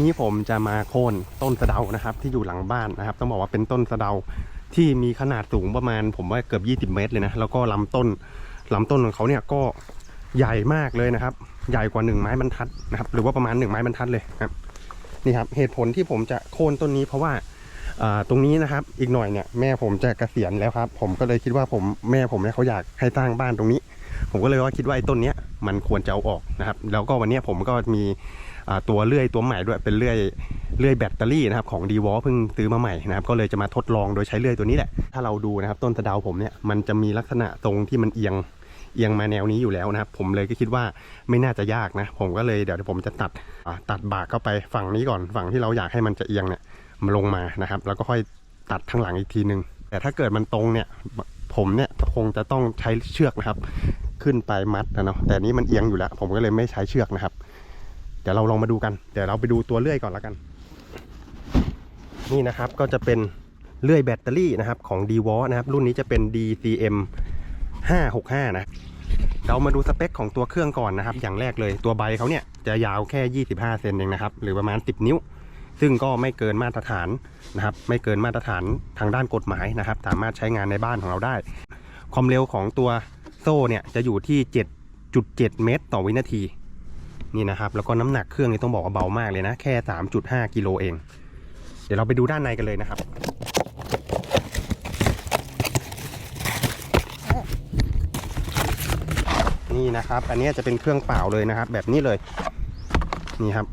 นี้ผมจะมาโค่นต้นสะเดานะครับ ที่อยู่หลังบ้านนะครับ ต้องบอกว่าเป็นต้นสะเดาที่มีขนาดสูงประมาณ ผมว่าเกือบ 20 เมตรเลยนะแล้วก็ลำต้นลำต้นของเขาเนี่ยก็ใหญ่มากเลยนะครับ ใหญ่กว่าหนึ่งไม้บรรทัดนะครับ หรือว่าประมาณหนึ่งไม้บรรทัดเลยครับนี่ครับเหตุผลที่ผมจะโค่นต้นนี้เพราะว่าตรงนี้นะครับอีกหน่อยเนี่ยแม่ผมจะเกษียณแล้วครับ ผมก็เลยคิดว่าผมแม่ผมเนี่ยเขาอยากให้สร้างบ้านตรงนี้ ผมก็เลยว่าคิดว่าไอ้ต้นเนี้ยมันควรจะเอาออกนะครับ แล้วก็วันนี้ผมก็มี ตัวเลื่อยตัวใหม่ด้วยเป็นเลื่อยเลื่อยแบตเตอรี่นะครับของดีวอลเพิ่งซื้อมาใหม่นะครับก็เลยจะมาทดลองโดยใช้เลื่อยตัวนี้แหละถ้าเราดูนะครับต้นสะดาวผมเนี่ยมันจะมีลักษณะทรงที่มันเอียงเอียงมาแนวนี้อยู่แล้วนะครับ ผมเลยก็คิดว่าไม่น่าจะยากนะ ผมก็เลยเดี๋ยวผมจะตัดตัดบากเข้าไปฝั่งนี้ก่อนฝั่งที่เราอยากให้มันจะเอียงเนี่ยมาลงมานะครับ แล้วก็ค่อยตัดข้างหลังอีกทีนึง แต่ถ้าเกิดมันตรงเนี่ยผมเนี่ยคงจะต้องใช้เชือกนะครับ ขึ้นไปมัดนะเนาะแต่นี้มันเอียงอยู่แล้ว ผมก็เลยไม่ใช้เชือกนะครับ ดี๋ยวเราลองมาดูกัน เดี๋ยวเราไปดูตัวเลื่อยก่อนแล้วกัน นี่นะครับก็จะเป็นเลื่อยแบตเตอรี่นะครับของ d w a นะครับ รุ่นนี้จะเป็น DCM 565 นะ เรามาดูสเปคของตัวเครื่องก่อนนะครับ อย่างแรกเลยตัวใบเขาเนี่ยจะยาวแค่ 25 เซนเองนะครับ หรือประมาณ 10 นิ้ว ซึ่งก็ไม่เกินมาตรฐานนะครับ ไม่เกินมาตรฐานทางด้านกฎหมายนะครับ สามารถใช้งานในบ้านของเราได้ ความเร็วของตัวโซ่เนี่ยจะอยู่ที่ 7.7 เมตร ต่อวินาที นี่นะครับ แล้วก็น้ำหนักเครื่องนี่ต้องบอกว่าเบามากเลยนะ แค่ 3.5 กิโลเอง เดี๋ยวเราไปดูด้านในกันเลยนะครับนี่นะครับ อันนี้จะเป็นเครื่องเปล่าเลยนะครับ แบบนี้เลย นี่ครับ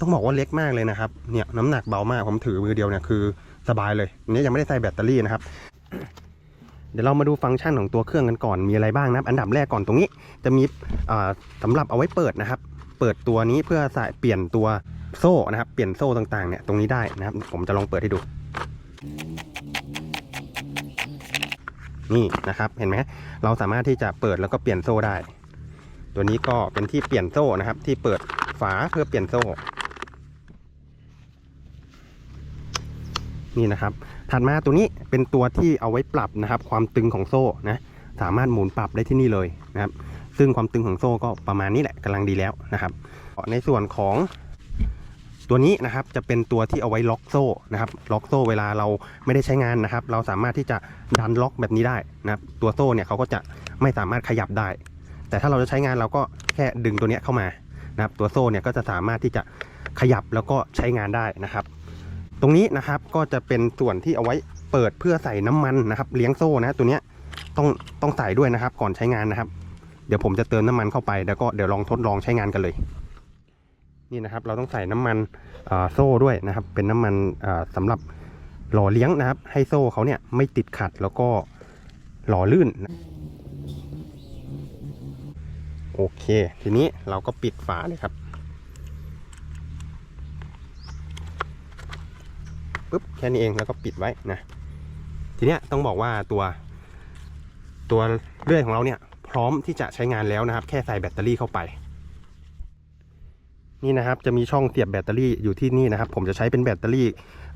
ต้องบอกว่าเล็กมากเลยนะครับ เนี่ยน้ำหนักเบามาก ผมถือมือเดียวเนี่ยคือสบายเลยอันนี้ยังไม่ได้ใส่แบตเตอรี่นะครับ เดี๋ยวเรามาดูฟังก์ชันของตัวเครื่องกันก่อนมีอะไรบ้างนะครับ อันดับแรกก่อนตรงนี้ จะมีอ่าสำหรับเอาไว้เปิดนะครับ เปิดตัวนี้เพื่อใส่เปลี่ยนตัวโซ่นะครับ เปลี่ยนโซ่ต่างๆเนี่ยตรงนี้ได้นะครับ ผมจะลองเปิดให้ดู นี่นะครับเห็นไหมเราสามารถที่จะเปิดแล้วก็เปลี่ยนโซ่ได้ ตัวนี้ก็เป็นที่เปลี่ยนโซ่นะครับ ที่เปิดฝาเพื่อเปลี่ยนโซ่ นี่นะครับ ถัดมาตัวนี้เป็นตัวที่เอาไว้ปรับนะครับ ความตึงของโซ่นะสามารถหมุนปรับได้ที่นี่เลยนะครับ ซึ่งความตึงของโซ่ก็ประมาณนี้แหละกำลังดีแล้วนะครับ ในส่วนของตัวนี้นะครับจะเป็นตัวที่เอาไว้ล็อกโซ่นะครับ ล็อกโซ่เวลาเราไม่ได้ใช้งานนะครับ เราสามารถที่จะดันล็อกแบบนี้ได้นะครับ ตัวโซ่เนี่ยเขาก็จะไม่สามารถขยับได้ แต่ถ้าเราจะใช้งานเราก็แค่ดึงตัวนี้เข้ามานะครับ ตัวโซ่เนี่ยก็จะสามารถที่จะขยับแล้วก็ใช้งานได้นะครับ ตรงนี้นะครับก็จะเป็นส่วนที่เอาไว้เปิดเพื่อใส่น้ำมันนะครับ เลี้ยงโซ่นะตัวเนี้ยต้องต้องใส่ด้วยนะครับ ก่อนใช้งานนะครับ เดี๋ยวผมจะเติมน้ำมันเข้าไปแล้วก็เดี๋ยวลองทดลองใช้งานกันเลย นี่นะครับ เราต้องใส่น้ำมันโซ่ด้วยนะครับ เป็นน้ำมันอ่าสำหรับหล่อเลี้ยงนะครับ ให้โซ่เขาเนี่ยไม่ติดขัดแล้วก็หล่อลื่นนะโอเค ทีนี้เราก็ปิดฝาเลยครับ ปุ๊บแค่นี้เองแล้วก็ปิดไว้นะ ทีเนี้ยต้องบอกว่าตัว ตัวเลื่อยของเราเนี่ยพร้อมที่จะใช้งานแล้วนะครับ แค่ใส่แบตเตอรี่เข้าไป นี่นะครับจะมีช่องเสียบแบตเตอรี่อยู่ที่นี่นะครับ ผมจะใช้เป็นแบตเตอรี่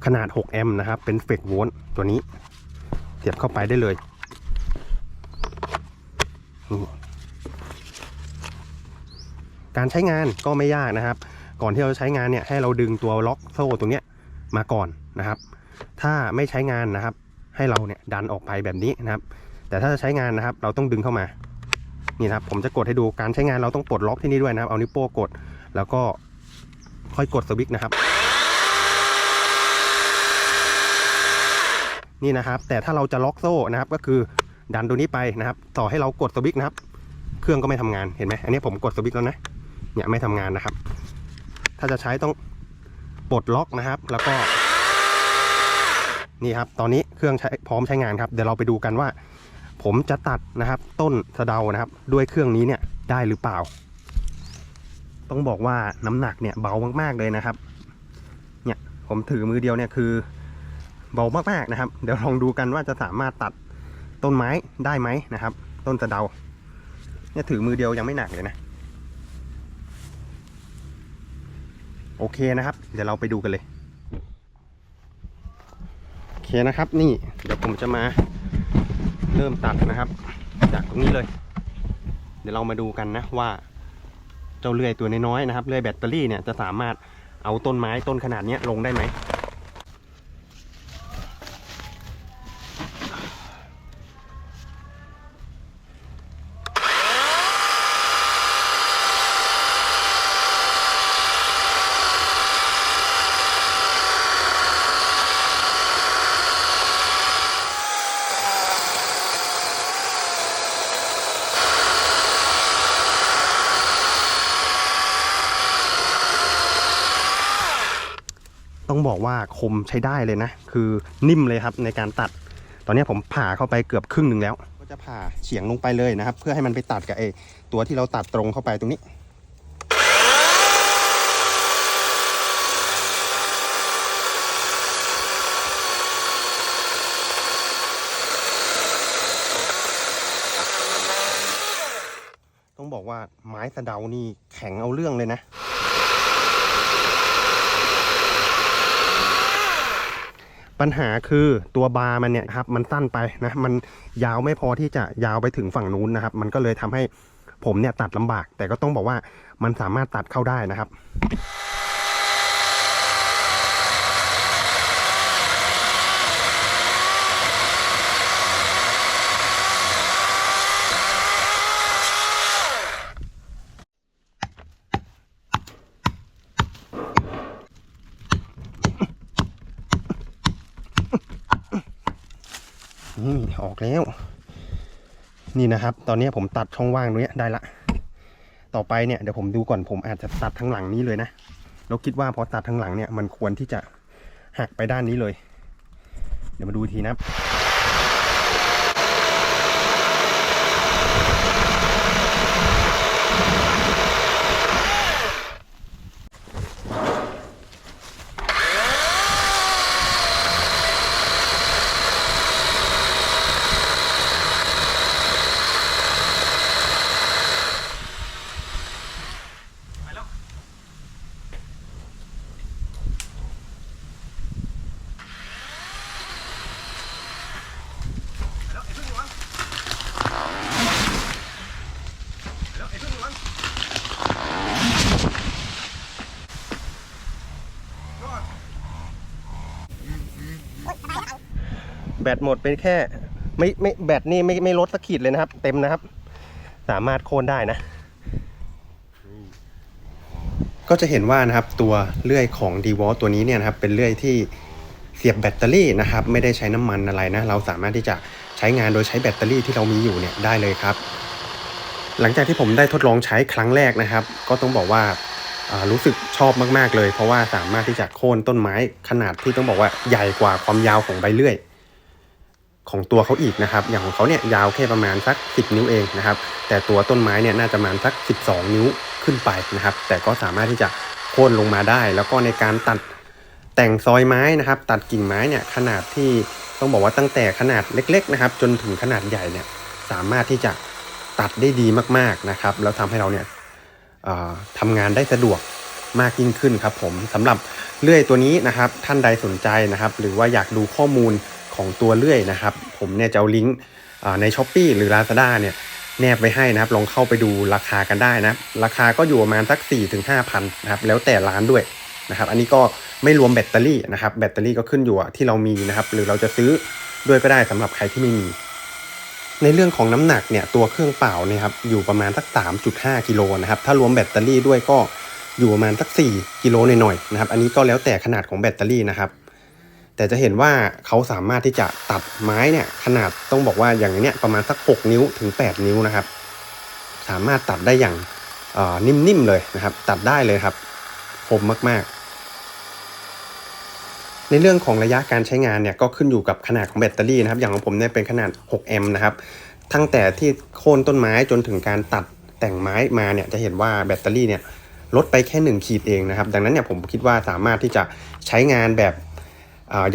ขนาด 6 แอมป์นะครับ เป็นเฟกโวลต์ตัวนี้ เสียบเข้าไปได้เลยการใช้งานก็ไม่ยากนะครับ ก่อนที่เราจะใช้งานเนี่ยให้เราดึงตัวล็อกโซ่ตรงเนี้ยมาก่อน นะครับ ถ้าไม่ใช้งานนะครับ ให้เราเนี่ยดันออกไปแบบนี้นะครับ แต่ถ้าจะใช้งานนะครับ เราต้องดึงเข้ามานี่นะครับ ผมจะกดให้ดูการใช้งานเราต้องปลดล็อกที่นี่ด้วยนะครับ เอานิ้วโป้กด แล้วก็ค่อยกดสวิตช์นะครับ นี่นะครับ แต่ถ้าเราจะล็อกโซ่นะครับ ก็คือดันตัวนี้ไปนะครับ ต่อให้เรากดสวิตช์นะครับ เครื่องก็ไม่ทำงานเห็นไหมอันนี้ผมกดสวิตช์แล้วนะเนี่ยไม่ทำงานนะครับ ถ้าจะใช้ต้องปลดล็อกนะครับ แล้วก็ นี่ครับ ตอนนี้เครื่องใช้พร้อมใช้งานครับ เดี๋ยวเราไปดูกันว่า ผมจะตัดนะครับ ต้นสะเดานะครับ ด้วยเครื่องนี้เนี่ยได้หรือเปล่า ต้องบอกว่าน้ำหนักเนี่ยเบามากๆเลยนะครับ เนี่ยผมถือมือเดียวเนี่ยคือ เบามากๆนะครับ เดี๋ยวลองดูกันว่าจะสามารถตัดต้นไม้ได้ไหมนะครับ ต้นสะเดา เนี่ยถือมือเดียวยังไม่หนักเลยนะโอเคนะครับ เดี๋ยวเราไปดูกันเลย เคนะครับ นี่เดี๋ยวผมจะมาเริ่มตัดนะครับ จากตรงนี้เลย เดี๋ยวเรามาดูกันนะว่า เจ้าเลื่อยตัวน้อยๆนะครับเลื่อยแบตเตอรี่เนี่ยจะสามารถเอาต้นไม้ต้นขนาดนี้ลงได้ไหม ต้องบอกว่าคมใช้ได้เลยนะ คือนิ่มเลยครับในการตัด ตอนนี้ผมผ่าเข้าไปเกือบครึ่งหนึ่งแล้ว ก็จะผ่าเฉียงลงไปเลยนะครับ เพื่อให้มันไปตัดกับไอ้ตัวที่เราตัดตรงเข้าไปตรงนี้ต้องบอกว่าไม้สะเดานี่แข็งเอาเรื่องเลยนะ ปัญหาคือตัวบาร์มันเนี่ยครับมันสั้นไปนะมันยาวไม่พอที่จะยาวไปถึงฝั่งนู้นนะครับ มันก็เลยทำให้ผมเนี่ยตัดลำบาก แต่ก็ต้องบอกว่ามันสามารถตัดเข้าได้นะครับ นี่ ออกแล้ว นี่นะครับ ตอนนี้ผมตัดช่องว่างตรงนี้ได้ละ ต่อไปเนี่ยเดี๋ยวผมดูก่อนผมอาจจะตัดทั้งหลังนี้เลยนะแล้วคิดว่าพอตัดทั้งหลังเนี่ยมันควรที่จะหักไปด้านนี้เลย เดี๋ยวมาดูอีกทีนะ แบตหมดเป็นแค่ ไม่ไม่แบตนี่ไม่ไม่ลดสักขีดเลยนะครับ เต็มนะครับ สามารถโค่นได้นะ ก็จะเห็นว่านะครับตัวเลื่อยของ d w a l ตัวนี้เนี่ยนะครับ เป็นเลื่อยที่เสียบแบตเตอรี่นะครับ ไม่ได้ใช้น้ำมันอะไรนะ เราสามารถที่จะใช้งานโดยใช้แบตเตอรี่ที่เรามีอยู่เนี่ยได้เลยครับ หลังจากที่ผมได้ทดลองใช้ครั้งแรกนะครับ ก็ต้องบอกว่าอ่ารู้สึกชอบมาก ๆ เลย เพราะว่าสามารถที่จะโค่นต้นไม้ขนาดที่ต้องบอกว่าใหญ่กว่าความยาวของใบเลื่อย ของตัวเขาอีกนะครับ อย่างของเขาเนี่ยยาวแค่ประมาณสัก 10 นิ้วเองนะครับ แต่ตัวต้นไม้เนี่ยน่าจะประมาณสัก 12 นิ้วขึ้นไปนะครับ แต่ก็สามารถที่จะโค่นลงมาได้ แล้วก็ในการตัดแต่งซอยไม้นะครับ ตัดกิ่งไม้เนี่ยขนาดที่ต้องบอกว่าตั้งแต่ขนาดเล็ก ๆนะครับ จนถึงขนาดใหญ่เนี่ยสามารถที่จะตัดได้ดีมากๆนะครับ แล้วทำให้เราเนี่ยทำงานได้สะดวกมากยิ่งขึ้นครับผมสำหรับเลื่อยตัวนี้นะครับท่านใดสนใจนะครับ หรือว่าอยากดูข้อมูล ของตัวเลื่อยนะครับ ผมเนี่ยจะเอาลิงก์ใน s h อ p e e หรือ Lazada เนี่ยแนบไว้ให้นะครับ ลองเข้าไปดูราคากันได้นะ ราคาก็อยู่ประมาณสัก 4-5ถึง5,000นนะครับ แล้วแต่ร้านด้วยนะครับ อันนี้ก็ไม่รวมแบตเตอรี่นะครับ แบตเตอรี่ก็ขึ้นอยู่ที่เรามีนะครับ หรือเราจะซื้อด้วยก็ได้สำหรับใครที่ไม่มี ในเรื่องของน้ำหนักเนี่ยตัวเครื่องเปล่าเนี่ยครับอยู่ประมาณสัก 3.5กิโลนะครับ ถ้ารวมแบตเตอรี่ด้วยก็อยู่ประมาณสัก 4 กิโลหน่อยๆนะครับ อันนี้ก็แล้วแต่ขนาดของแบตเตอรี่นะครับ แต่จะเห็นว่าเขาสามารถที่จะตัดไม้เนี่ยขนาดต้องบอกว่าอย่างเนี้ยประมาณสัก 6 นิ้วถึง 8 นิ้วนะครับ สามารถตัดได้อย่างนิ่มๆเลยนะครับ ตัดได้เลยครับคมมากๆในเรื่องของระยะการใช้งานเนี่ยก็ขึ้นอยู่กับขนาดของแบตเตอรี่นะครับ อย่างของผมเนี่ยเป็นขนาด 6 แอมป์นะครับ ตั้งแต่ที่โค่นต้นไม้จนถึงการตัดแต่งไม้มาเนี่ยจะเห็นว่าแบตเตอรี่เนี่ยลดไปแค่ 1 ขีดเองนะครับ ดังนั้นเนี่ยผมคิดว่าสามารถที่จะใช้งานแบบ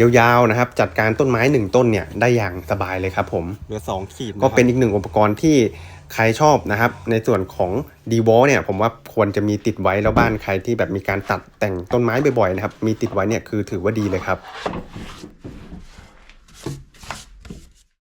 ยาวๆนะครับ จัดการต้นไม้หนึ่งต้นเนี่ยได้อย่างสบายเลยครับผมเหลือ2ขีดก็เป็นอีกหนึ่งอุปกรณ์ที่ใครชอบนะครับ ในส่วนของ d w a l เนี่ยผมว่าควรจะมีติดไว้แล้วบ้านใครที่แบบมีการตัดแต่งต้นไม้บ่อยๆนะครับ มีติดไว้เนี่ยคือถือว่าดีเลยครับ